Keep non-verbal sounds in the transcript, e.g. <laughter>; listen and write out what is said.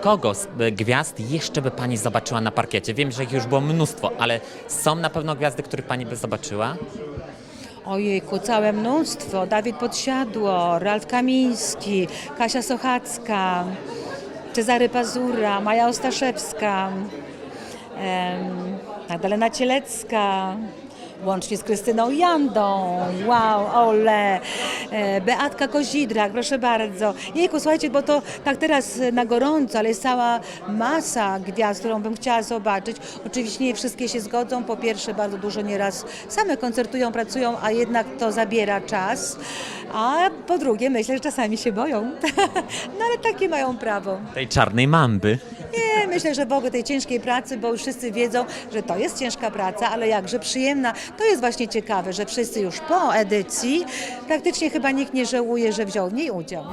Kogo z e, gwiazd jeszcze by Pani zobaczyła na parkiecie? Wiem, że ich już było mnóstwo, ale są na pewno gwiazdy, których Pani by zobaczyła? Ojejku, całe mnóstwo. Dawid Podsiadło, Ralf Kamiński, Kasia Sochacka, Cezary Pazura, Maja Ostaszewska, em, Magdalena Cielecka, łącznie z Krystyną Jandą, wow, ole, e, Beatka Kozidrak, proszę bardzo. Jejku, słuchajcie, bo to tak teraz na gorąco, ale jest cała masa gwiazd, którą bym chciała zobaczyć. Oczywiście nie wszystkie się zgodzą. Po pierwsze, bardzo dużo nieraz same koncertują, pracują, a jednak to zabiera czas. A po drugie, myślę, że czasami się boją. <laughs> no ale takie mają prawo. Tej czarnej mamby. Myślę, że w ogóle tej ciężkiej pracy, bo już wszyscy wiedzą, że to jest ciężka praca, ale jakże przyjemna. To jest właśnie ciekawe, że wszyscy już po edycji praktycznie chyba nikt nie żałuje, że wziął w niej udział.